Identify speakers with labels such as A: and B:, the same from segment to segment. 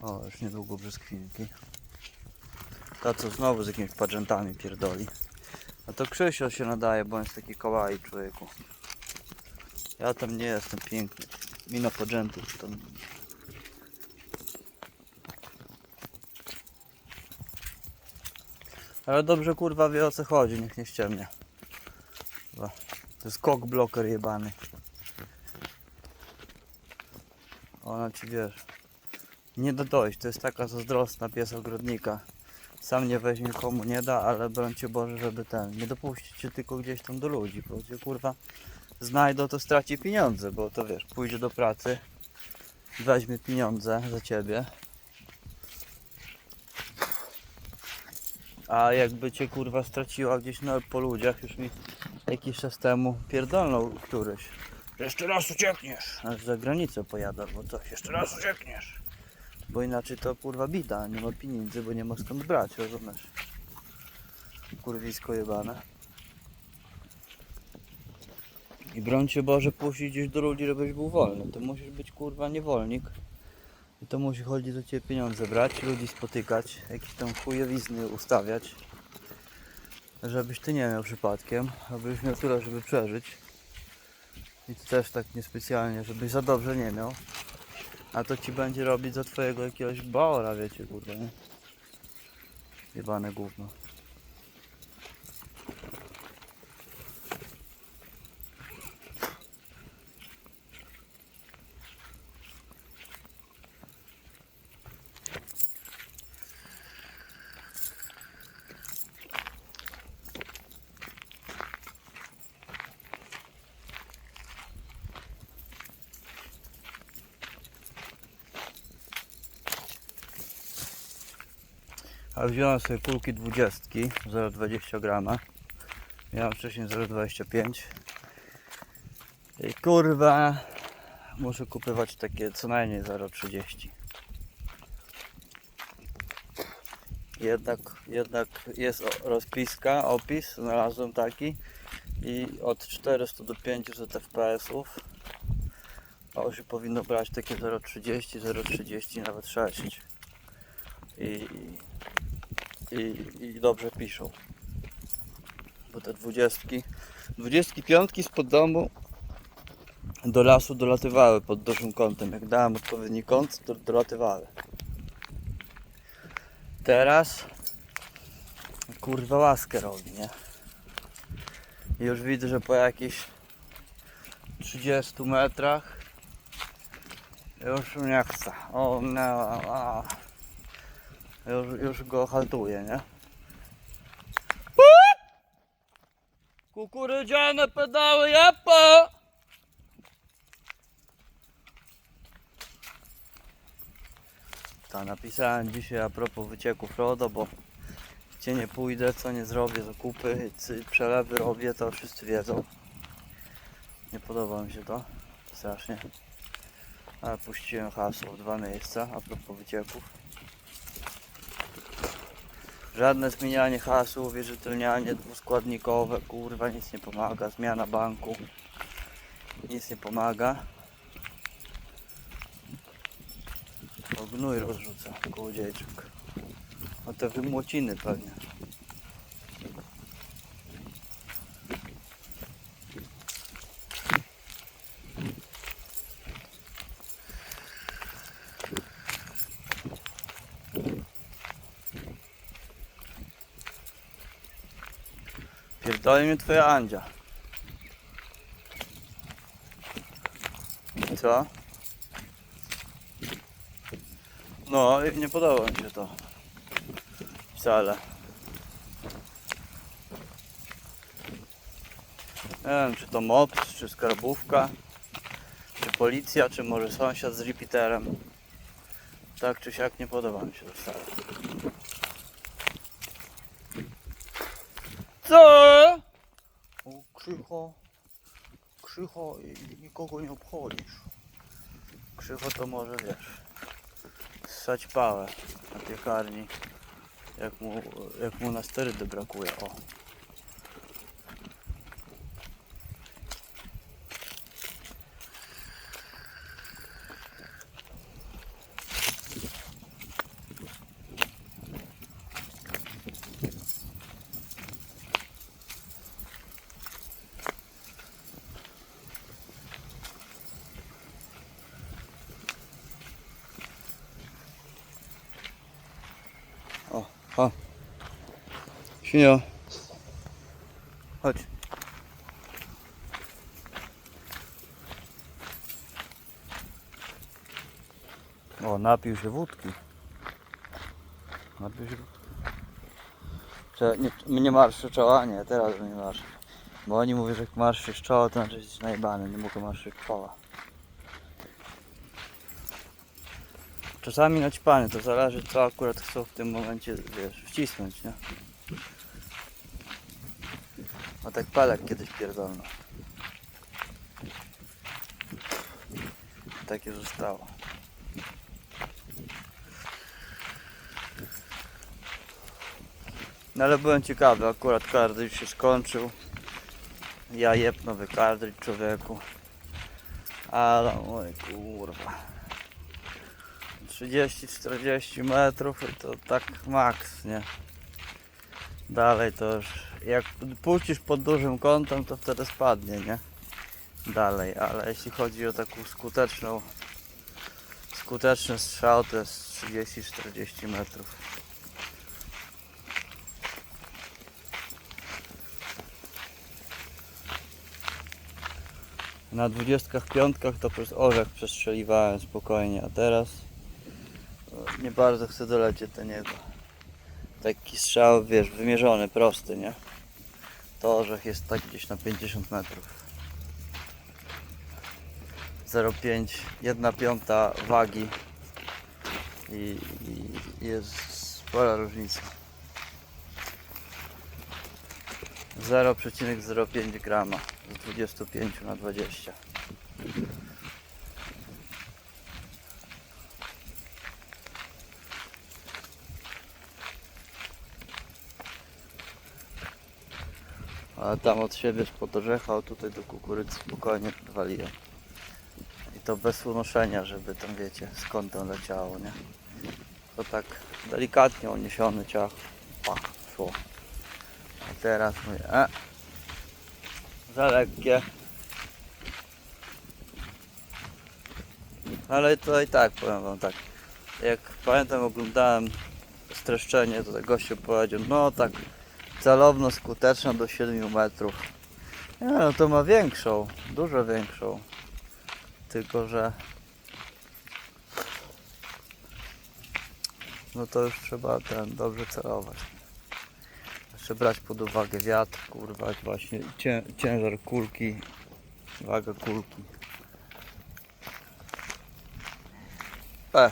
A: O, już niedługo brzoskwinki. Ta co znowu z jakimiś pageantami pierdoli. A to Krzysio się nadaje, bo on jest taki kawaii człowieku. Ja tam nie jestem piękny. Mina pageantów to... Ale dobrze kurwa wie o co chodzi, niech nie ściemnia. Chyba. To jest kok bloker jebany. Ona ci wiesz. Nie da dojść, to jest taka zazdrosna pies ogrodnika. Sam nie weźmie komu nie da, ale brońcie Boże, żeby ten. Nie dopuścić cię tylko gdzieś tam do ludzi, bo cię kurwa znajdą, to straci pieniądze, bo to wiesz, pójdzie do pracy, weźmie pieniądze za ciebie. A jakby cię kurwa straciła gdzieś na, po ludziach, już mi jakiś czas temu pierdolnął któryś. Jeszcze raz uciekniesz! Aż za granicę pojadę, bo coś, jeszcze raz uciekniesz! Bo inaczej to kurwa bida, nie ma pieniędzy, bo nie ma skąd brać, rozumiesz? Kurwisko jebane. I brońcie Boże puścić gdzieś do ludzi, żebyś był wolny. To musisz być kurwa niewolnik. I to musi chodzić do ciebie pieniądze brać, ludzi spotykać, jakieś tam chujowizny ustawiać. Żebyś ty nie miał przypadkiem, abyś miał tyle, żeby przeżyć. I ty też tak niespecjalnie, żebyś za dobrze nie miał. A to ci będzie robić za twojego jakiegoś baora, wiecie, kurwa, nie? Jebane gówno. A wziąłem sobie kulki 20 0,20 grama. Miałem wcześniej 0,25 I kurwa muszę kupywać takie co najmniej 0,30 jednak, jednak jest o- rozpiska, opis, znalazłem taki i od 400 do 500 fps-ów się powinno brać takie 0,30, 0,30, nawet 6 i, i, i dobrze piszą. Bo te dwudziestki, dwudziestki piątki spod domu do lasu dolatywały pod dużym kątem. Jak dałem odpowiedni kąt, to dolatywały. Teraz kurwa łaskę robi, nie? Już widzę, że po jakichś 30 metrach już nie chce. O, no, a. Już, już go haltuje, nie? Kukurydziane pedały, japa! Ta napisałem dzisiaj a propos wycieku Frodo, bo gdzie nie pójdę, co nie zrobię, zakupy, przelewy robię, to wszyscy wiedzą. Nie podoba mi się to strasznie. Ale puściłem hasło w dwa miejsca a propos wycieków. Żadne zmienianie hasł, wierzytelnianie dwuskładnikowe, kurwa nic nie pomaga, zmiana banku nic nie pomaga. O gnój rozrzuca kołodziejczyk. O te wymłociny pewnie. Pierdoli mnie twoja Andzia. Co? No, i nie podoba mi się to. Wcale. Nie wiem, czy to mops, czy skarbówka, czy policja, czy może sąsiad z repeaterem. Tak czy siak nie podoba mi się to wcale. O, krzycho. Krzycho i nikogo nie obchodzisz. Krzycho to może wiesz. Ssać pałę na piekarni. Jak mu, jak mu na sterydy brakuje. O. Świnio. Chodź. O, napił się wódki. Napił się wódki. Cze- nie, nie marszczy czoła? Nie, teraz nie marszczy. Bo oni mówią, że jak marszysz czoło, to znaczy jesteś najebany, nie mogę marszyć czoła. Czasami naćpany, to zależy co akurat chcą w tym momencie, wiesz, wcisnąć, nie? A tak palek kiedyś pierdolno. Takie zostało. No ale byłem ciekawy, akurat kartridż się skończył. Ja jeb nowy kartridż człowieku. Ale oj kurwa. 30-40 metrów i to tak maks, nie? Dalej to już, jak puścisz pod dużym kątem, to wtedy spadnie, nie? Dalej, ale jeśli chodzi o taką skuteczną, skuteczny strzał, to jest 30-40 metrów. Na dwudziestkach piątkach to przez orzech przestrzeliwałem spokojnie, a teraz e, nie bardzo chcę dolecieć do niego. Taki strzał, wiesz, wymierzony, prosty, nie? To orzech jest tak gdzieś na 50 metrów. 0,5, 1 piąta wagi i, i jest spora różnica. 0,05 grama z 25 na 20. A tam od siebie spod orzecha, a tutaj do kukurydzy spokojnie waliłem. I to bez unoszenia, żeby tam wiecie skąd to leciało, nie? To tak delikatnie uniesiony ciach. Pach, szło. A teraz mówię, e, za lekkie. Ale to i tak powiem wam tak. Jak pamiętam oglądałem streszczenie, to tak gościu powiedział, no tak celowno skuteczna do 7 metrów. Nie no to ma większą, dużo większą. Tylko że no to już trzeba ten dobrze celować. Jeszcze brać pod uwagę wiatr, kurwa, właśnie cię, ciężar kulki, waga kulki. E.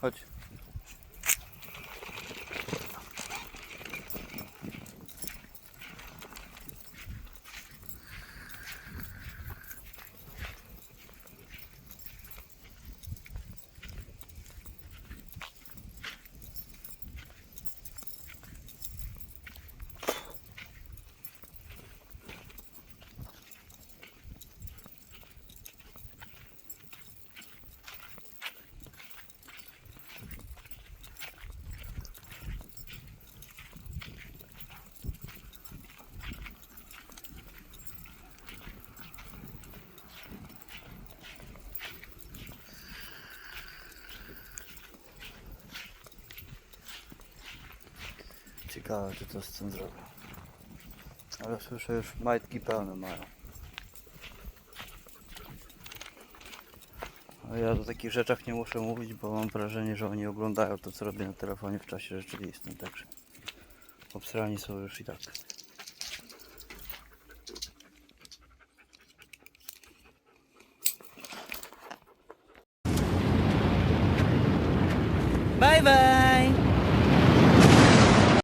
A: Chodź. Ciekawe, czy to z tym zrobię. Ale słyszę już majtki pełne mają. A ja o takich rzeczach nie muszę mówić, bo mam wrażenie, że oni oglądają to, co robię na telefonie w czasie rzeczywistym, także obsrani są już i tak. Bye bye!